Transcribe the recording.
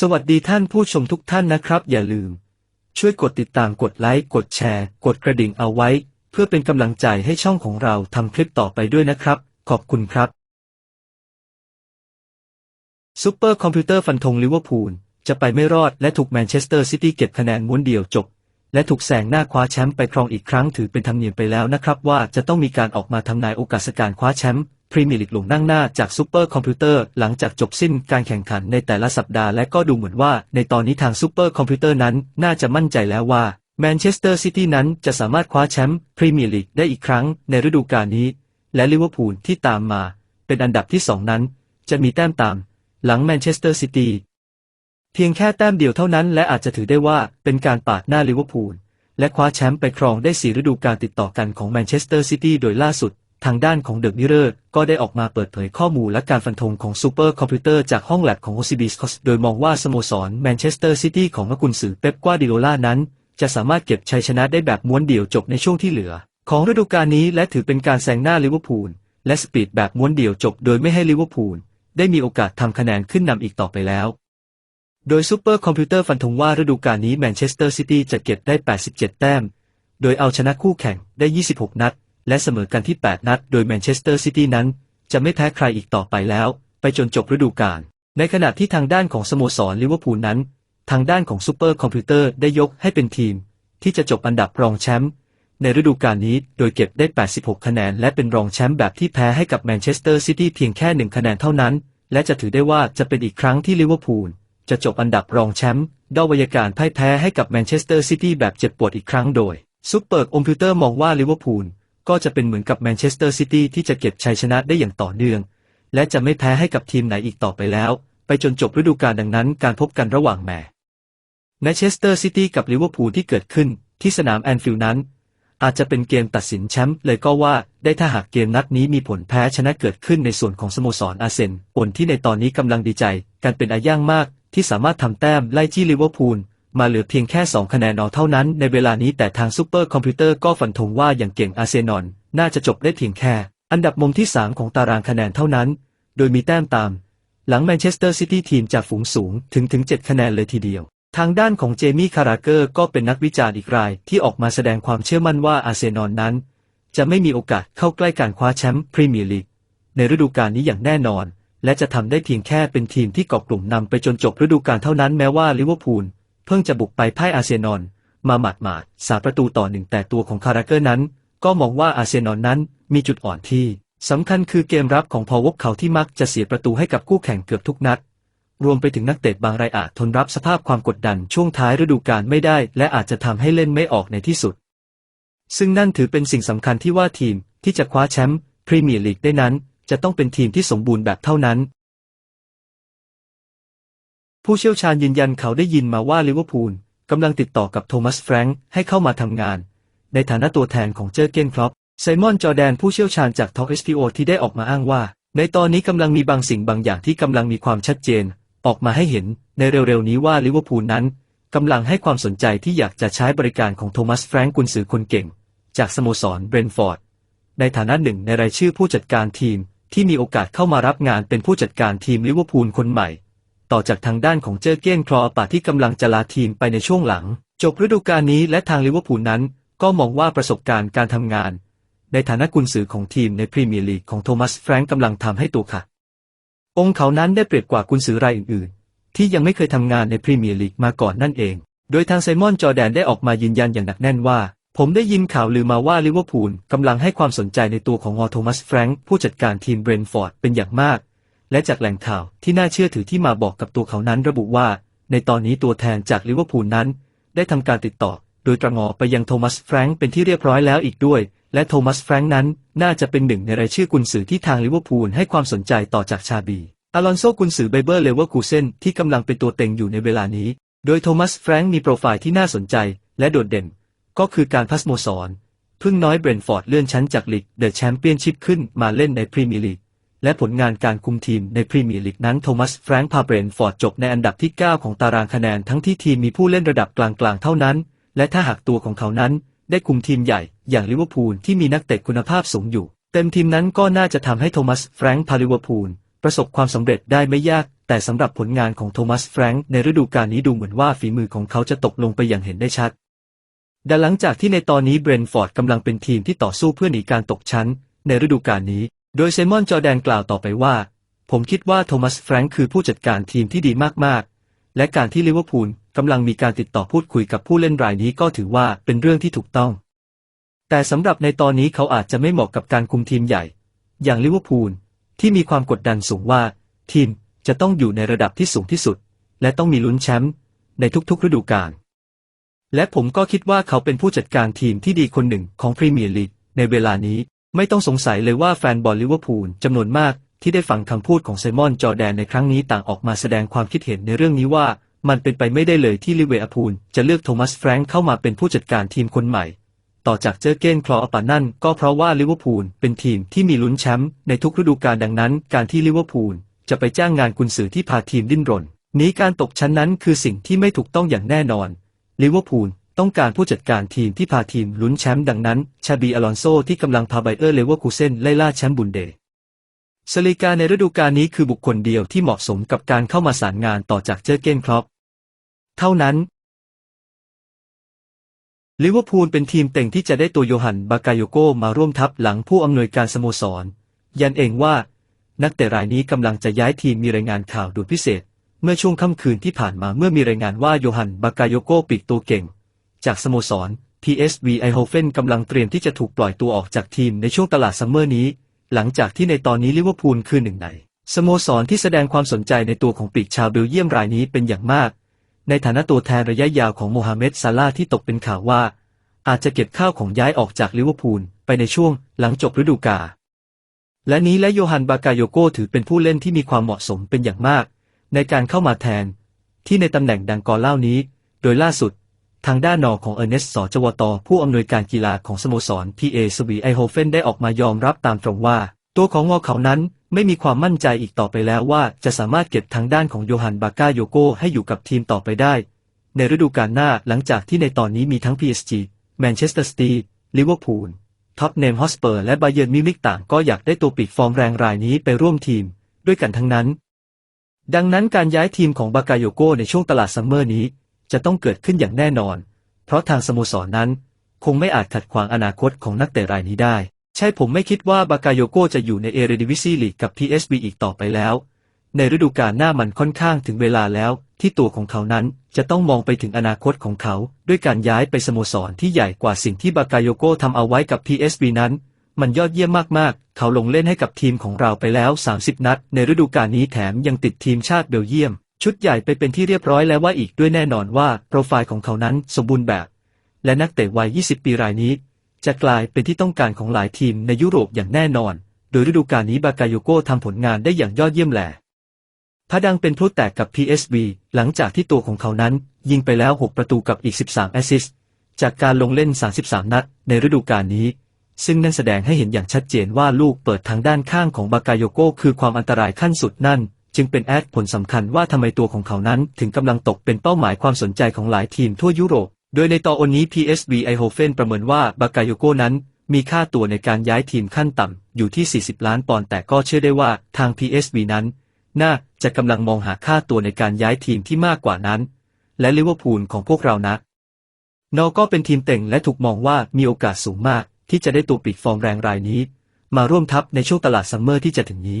สวัสดีท่านผู้ชมทุกท่านนะครับ อย่าลืม ช่วยกดติดตามกดไลค์กดแชร์ กดกระดิ่งเอาไว้ เพื่อเป็นกำลังใจให้ช่องของเราทำคลิปต่อไปด้วยนะครับ ขอบคุณครับซูเปอร์คอมพิวเตอร์ฟันธงลิเวอร์พูลจะไปไม่รอดและถูกแมนเชสเตอร์ซิตี้เก็บคะแนนม้วนเดียวจบ และถูกแซงหน้าคว้าแชมป์ไปครองอีกครั้งถือเป็นธรรมเนียมไปแล้วนะครับ ว่าจะต้องมีการออกมาทำนายโอกาสการคว้าแชมป์ พรีเมียร์ลีกลงนั่งหน้าจากซูเปอร์คอมพิวเตอร์หลังจากจบสิ้นการแข่งขันในแต่ละสัปดาห์และก็ดูเหมือนว่า ในตอนนี้ทางซูเปอร์คอมพิวเตอร์นั้นน่าจะมั่นใจแล้วว่าแมนเชสเตอร์ซิตี้นั้นจะสามารถคว้าแชมป์พรีเมียร์ลีกได้อีกครั้งในฤดูกาลนี้ และลิเวอร์พูลที่ตามมา เป็นอันดับที่สองนั้น จะมีแต้มตาม หลังแมนเชสเตอร์ซิตี้เพียงแค่แต้มเดียวเท่านั้น และอาจจะถือได้ว่าเป็นการปาดหน้าลิเวอร์พูลและคว้าแชมป์ไปครองได้สี่ฤดูกาลติดต่อกันของแมนเชสเตอร์ซิตี้โดยล่าสุด ทางด้านของเดอะมิเรอร์ก็ได้ออกมาเปิดเผยข้อมูลและการฟันธงของซูเปอร์คอมพิวเตอร์จากห้องแลบของโอซิบิสคอสโดยมองว่าสโมสรแมนเชสเตอร์ซิตี้ของนักกุนซือเป๊ปกวาดิโอลานั้น จะสามารถเก็บชัยชนะได้แบบม้วนเดี่ยวจบในช่วงที่เหลือ ของฤดูกาลนี้และถือเป็นการแซงหน้าลิเวอร์พูลและสปีดแบบม้วนเดี่ยวจบโดยไม่ให้ลิเวอร์พูลได้มีโอกาสทำคะแนนขึ้นนำอีกต่อไปแล้ว โดยซูเปอร์คอมพิวเตอร์ฟันธงว่าฤดูกาลนี้แมนเชสเตอร์ซิตี้จะเก็บได้ 87 แต้ม โดยเอาชนะคู่แข่งได้ 26 นัด และเสมอกันที่ 8 นัด โดยแมนเชสเตอร์ซิตี้นั้น จะไม่แพ้ใครอีกต่อไปแล้ว ไปจนจบฤดูกาล ในขณะที่ทางด้านของสโมสรลิเวอร์พูลนั้น ทางด้านของซูเปอร์คอมพิวเตอร์ได้ยกให้เป็นทีม ที่จะจบอันดับรองแชมป์ในฤดูกาลนี้โดยเก็บได้ 86 คะแนน และเป็นรองแชมป์แบบที่แพ้ให้กับแมนเชสเตอร์ซิตี้เพียงแค่หนึ่งคะแนนเท่านั้น และจะถือได้ว่าจะเป็นอีกครั้งที่ลิเวอร์พูลจะจบอันดับรองแชมป์ด้อยวยการพ่ายแพ้ให้กับแมนเชสเตอร์ซิตี้แบบเจ็บปวดอีกครั้งโดยซูเปอร์คอมพิวเตอร์มองว่าลิเวอร์พูล ก็จะเป็นเหมือนกับแมนเชสเตอร์ซิตี้ที่จะเก็บชัยชนะได้อย่างต่อเนื่อง และจะไม่แพ้ให้กับทีมไหนอีกต่อไปแล้ว ไปจนจบฤดูกาลดังนั้นการพบกันระหว่างแมนเชสเตอร์ซิตี้กับลิเวอร์พูลที่เกิดขึ้นที่สนามแอนฟิลด์นั้น อาจจะเป็นเกมตัดสินแชมป์เลยก็ว่าได้ถ้าหากเกมนัดนี้มีผลแพ้ชนะเกิดขึ้นในส่วนของสโมสรอาร์เซนผลที่ในตอนนี้กำลังดีใจ กันเป็นอาย่างมากที่สามารถทำแต้มไล่จี้ลิเวอร์พูล มาเหลือเพียงแค่ 2 คะแนนเอาเท่านั้นในเวลานี้แต่ทางซูเปอร์คอมพิวเตอร์ก็ฝันธงว่าอย่างเก่งอาเซนอลน่าจะจบได้เพียงแค่ อันดับมุมที่ 3 ของตารางคะแนนเท่านั้น โดยมีแต้มตาม หลังแมนเชสเตอร์ซิตี้ทีมจากฝูงสูงถึงถึง 7 คะแนนเลยทีเดียวทางด้านของเจมี่คาราเกอร์ก็เป็นนักวิจารณ์อีกรายที่ออกมาแสดงความเชื่อมั่นว่าอาเซนอลนั้น จะไม่มีโอกาสเข้าใกล้การคว้าแชมป์พรีเมียร์ลีกในฤดูกาลนี้อย่างแน่นอน และจะทำได้เพียงแค่เป็นทีมที่เกาะกลุ่มนำไปจนจบฤดูกาลเท่านั้นแม้ว่าลิเวอร์พูล เพิ่งจะบุกไปพ่ายอาร์เซนอลมาหมาดหมาดสาประตูต่อหนึ่งแต่ตัวของคาราเกอร์นั้น ก็มองว่าอาร์เซนอลนั้นมีจุดอ่อนที่สำคัญคือเกมรับของพอวกเขาที่มักจะเสียประตูให้กับคู่แข่งเกือบทุกนัด รวมไปถึงนักเตะบางรายอาจทนรับสภาพความกดดันช่วงท้ายฤดูกาลไม่ได้ และอาจจะทำให้เล่นไม่ออกในที่สุด ซึ่งนั่นถือเป็นสิ่งสำคัญที่ว่าทีมที่จะคว้าแชมป์พรีเมียร์ลีกได้นั้น จะต้องเป็นทีมที่สมบูรณ์แบบเท่านั้น ผู้เชี่ยวชาญยืนยันเขาได้ยินมาว่าลิเวอร์พูลกำลังติดต่อกับโทมัสแฟรงค์ให้เข้ามาทำงาน ในฐานะตัวแทนของเจอร์เกนครอปไซมอนจอแดนผู้เชี่ยวชาญจากทอ s โ o ที่ได้ออกมาอ้างว่า ในตอนนี้กำลังมีบางสิ่งบางอย่างที่กำลังมีความชัดเจน ออกมาให้เห็นในเร็วๆนี้ว่าลิเวอร์พูลนั้นกำลังให้ความสนใจที่อยากจะใช้บริการของโทมัสแฟรงค์กุนซือคนเก่ง จากสโมสรเบรนฟอร์ดในฐานะหนึ่งในรายชื่อผู้จัดการทีมที่มีโอกาสเข้ามารับงานเป็นผู้จัดการทีมลิเวอร์พูลคนใหม่ ต่อจากทางด้านของเจอเก้นคลอปาที่กำลังจะลาทีมไปในช่วงหลัง จบฤดูกาลนี้และทางลิเวอร์พูลนั้น ก็มองว่าประสบการณ์การทำงาน ในฐานะกุนซือของทีมในพรีเมียร์ลีกของโทมัสแฟรงก์กำลังทำให้ตัวค่ะ องค์เขานั้นได้เปรียบกว่ากุนซือรายอื่นๆ ที่ยังไม่เคยทำงานในพรีเมียร์ลีกมาก่อนนั่นเอง โดยทางไซมอนจอแดนได้ออกมายืนยันอย่างหนักแน่นว่าผมได้ยินข่าวลือมาว่าลิเวอร์พูลกำลังให้ความสนใจในตัวของออโทมัสแฟรงค์ผู้จัดการทีมเบรนฟอร์ดเป็นอย่างมาก และจากแหล่งข่าวที่น่าเชื่อถือที่มาบอกกับตัวเขานั้นระบุว่า ในตอนนี้ตัวแทนจากลิเวอร์พูลนั้น ได้ทำการติดต่อ โดยตรงอไปยังโทมัสแฟรงค์เป็นที่เรียบร้อยแล้วอีกด้วย และโทมัสแฟรงค์นั้นน่าจะเป็นหนึ่งในรายชื่อกุนซือที่ทางลิเวอร์พูลให้ความสนใจต่อจากชาบีอลอนโซกุนซือไบเบอร์เลเวอร์คูเซนที่กำลังเป็นตัวเต็งอยู่ในเวลานี้ โดยโทมัสแฟรงค์มีโปรไฟล์ที่น่าสนใจ และโดดเด่น ก็คือการพัสโมสรเพิ่งน้อยเบรนฟอร์ดเลื่อนชั้นจากลีกเดอะแชมเปี้ยนชิพขึ้นมาเล่นในพรีเมียร์ลีก และผลงานการคุมทีมในพรีเมียร์ลีกนั้นโทมัสแฟรงค์พาเบรนฟอร์ดจบในอันดับที่ 9 ของตารางคะแนนทั้งที่ทีมมีผู้เล่นระดับกลางๆเท่านั้น และถ้าหากตัวของเขานั้นได้คุมทีมใหญ่อย่างลิเวอร์พูลที่มีนักเตะคุณภาพสูงอยู่ เต็มทีมนั้นก็น่าจะทำให้โทมัสแฟรงค์พาลิเวอร์พูลประสบความสำเร็จได้ไม่ยาก แต่แต่สำหรับผลงานของโทมัสแฟรงค์ในฤดูกาลนี้ดูเหมือนว่าฝีมือของเขาจะตกลงไปอย่างเห็นได้ชัดดังหลังจากที่ในตอนนี้เบรนฟอร์ดกำลังเป็นทีมที่ต่อสู้เพื่อหนีการตกชั้นในฤดูกาลนี้ โดยเซมอนจอแดนกล่าวต่อไปว่า ผมคิดว่าโทมัสแฟรงค์คือผู้จัดการทีมที่ดีมากๆ และการที่ลิเวอร์พูลกำลังมีการติดต่อพูดคุยกับผู้เล่นรายนี้ก็ถือว่าเป็นเรื่องที่ถูกต้อง แต่สำหรับในตอนนี้เขาอาจจะไม่เหมาะกับการคุมทีมใหญ่ อย่างลิเวอร์พูลที่มีความกดดันสูงว่า ทีมจะต้องอยู่ในระดับที่สูงที่สุด และต้องมีลุ้นแชมป์ในทุกๆฤดูกาลและผมก็คิดว่าเขาเป็นผู้จัดการทีมที่ดีคนหนึ่งของพรีเมียร์ลีกในเวลานี้ ไม่ต้องสงสัยเลยว่าแฟนบอลลิเวอร์พูลจำนวนมากที่ได้ฟังคำพูดของไซมอนจอแดนในครั้งนี้ต่างออกมาแสดงความคิดเห็นในเรื่องนี้ว่า มันเป็นไปไม่ได้เลยที่ลิเวอร์พูลจะเลือกโทมัสแฟรงค์เข้ามาเป็นผู้จัดการทีมคนใหม่ ต่อจากเจอเกนคลออปานั่นก็เพราะว่าลิเวอร์พูลเป็นทีมที่มีลุ้นแชมป์ในทุกฤดูกาลดังนั้น การที่ลิเวอร์พูลจะไปจ้างงานกุนซือที่พาทีมดิ้นรนหนีการตกชั้นนั้นคือสิ่งที่ไม่ถูกต้องอย่างแน่นอนลิเวอร์พูล ต้องการผู้จัดการทีมที่พาทีมลุ้นแชมป์ดังนั้น ชาบีอลอนโซที่กำลังพาไบเออร์เลเวอร์คูเซนไล่ล่าแชมป์บุนเดสลีกาในฤดูกาลนี้คือบุคคลเดียวที่เหมาะสมกับการเข้ามาสารงานต่อจากเจอเกนครอปเท่านั้นลิเวอร์พูลเป็นทีมเต็งที่จะได้ตัวโยฮันบากาโยโกมาร่วมทัพหลังผู้อำนวยการสโมสร ยันเองว่า นักเตะรายนี้กำลังจะย้ายทีมมีรายงานข่าวด่วนพิเศษ เมื่อช่วงค่ำคืนที่ผ่านมาเมื่อมีรายงานว่าโยฮันบากาโยโกปีกตัวเก่ง จากสโมสร PSV Eindhoven กำลังเตรียมที่จะถูกปล่อยตัวออกจากทีมในช่วงตลาดซัมเมอร์นี้ หลังจากที่ในตอนนี้ลิเวอร์พูลคือหนึ่งในสโมสรที่แสดงความสนใจในตัวของปีกชาวเบลเยียมรายนี้เป็นอย่างมาก ในฐานะตัวแทนระยะยาวของโมฮัมเหม็ดซาลาห์ที่ตกเป็นข่าวว่า อาจจะเก็บข้าวของย้ายออกจากลิเวอร์พูลไปในช่วงหลังจบฤดูกาลและนี้และโยฮันบากาโยโกถือเป็นผู้เล่นที่มีความเหมาะสมเป็นอย่างมาก ในการเข้ามาแทน ที่ในตำแหน่งดังกอเล่านี้ โดยล่าสุด ทางด้านนอของเออร์เนสต์สจวต ผู้อำนวยการกีฬาของสโมสร PA สวีไอโฮเฟนได้ออกมายอมรับตามตรงว่า ตัวของงอเขานั้นไม่มีความมั่นใจอีกต่อไปแล้วว่าจะสามารถเก็บทางด้านของโยฮันบากาโยโกให้อยู่กับทีมต่อไปได้ ในฤดูกาลหน้าหลังจากที่ในตอนนี้มีทั้ง PSG แมนเชสเตอร์ซิตี้ลิเวอร์พูลท็อปเนมฮอสเปอร์และบาเยิร์นมิวนิกต่างก็อยากได้ตัวปีกฟอร์มแรงรายนี้ไปร่วมทีม ด้วยกันทั้งนั้น ดังนั้นการย้ายทีมของบากาโยโกในช่วงตลาดซัมเมอร์นี้ จะต้องเกิดขึ้นอย่างแน่นอน เพราะทางสโมสรนนั้น คงไม่อาจขัดขวางอนาคตของนักเตะรายนี้ได้ ใช่ผมไม่คิดว่าบากาโยโกจะอยู่ในเอเรดิวิซีลีกกับ PSV อีกต่อไปแล้ว ในฤดูกาลหน้ามันค่อนข้างถึงเวลาแล้ว ที่ตัวของเขานั้นจะต้องมองไปถึงอนาคตของเขา ด้วยการย้ายไปสโมสรที่ใหญ่กว่าสิ่งที่บากาโยโกทำเอาไว้กับ PSV นั้นมันยอดเยี่ยมมากๆ เขาลงเล่นให้กับทีมของเราไปแล้ว 30 นัด ในฤดูกาลนี้แถมยังติดทีมชาติเบลเยียม ชุดใหญ่ไปเป็นที่เรียบร้อยแล้วว่าอีกด้วยแน่นอนว่าโปรไฟล์ของเขานั้นสมบูรณ์แบบ และนักเตะวัย 20 ปีรายนี้ จะกลายเป็นที่ต้องการของหลายทีมในยุโรปอย่างแน่นอน โดยฤดูกาลนี้บากาโยโกทำผลงานได้อย่างยอดเยี่ยมแหละพระดังเป็นพลุแตกกับ PSV หลังจากที่ตัวของเขานั้น ยิงไปแล้ว 6 ประตูกับอีก 13 แอสซิสต์จากการลงเล่น 33 นัดในฤดูกาลนี้ ซึ่งนั่นแสดงให้เห็นอย่างชัดเจนว่าลูกเปิดทางด้านข้างของบากาโยโกคือความอันตรายขั้นสุดนั่น จึงเป็นแอดผลสำคัญว่าทำไมตัวของเขานั้นถึงกำลังตกเป็นเป้าหมายความสนใจของหลายทีมทั่วยุโรป โดยในตอนนี้ PSV Eindhoven ประเมินว่าบากาโยโกนั้นมีค่าตัวในการย้ายทีมขั้นต่ำอยู่ที่ 40 ล้านปอนด์แต่ก็เชื่อได้ว่าทาง PSV นั้น น่าจะกำลังมองหาค่าตัวในการย้ายทีมที่มากกว่านั้น และลิเวอร์พูลของพวกเรานะนอก็เป็นทีมเต่งและถูกมองว่ามีโอกาสสูงมากที่จะได้ตัวปีกฟอร์มแรงรายนี้ มาร่วมทัพในช่วงตลาดซัมเมอร์ที่จะถึงนี้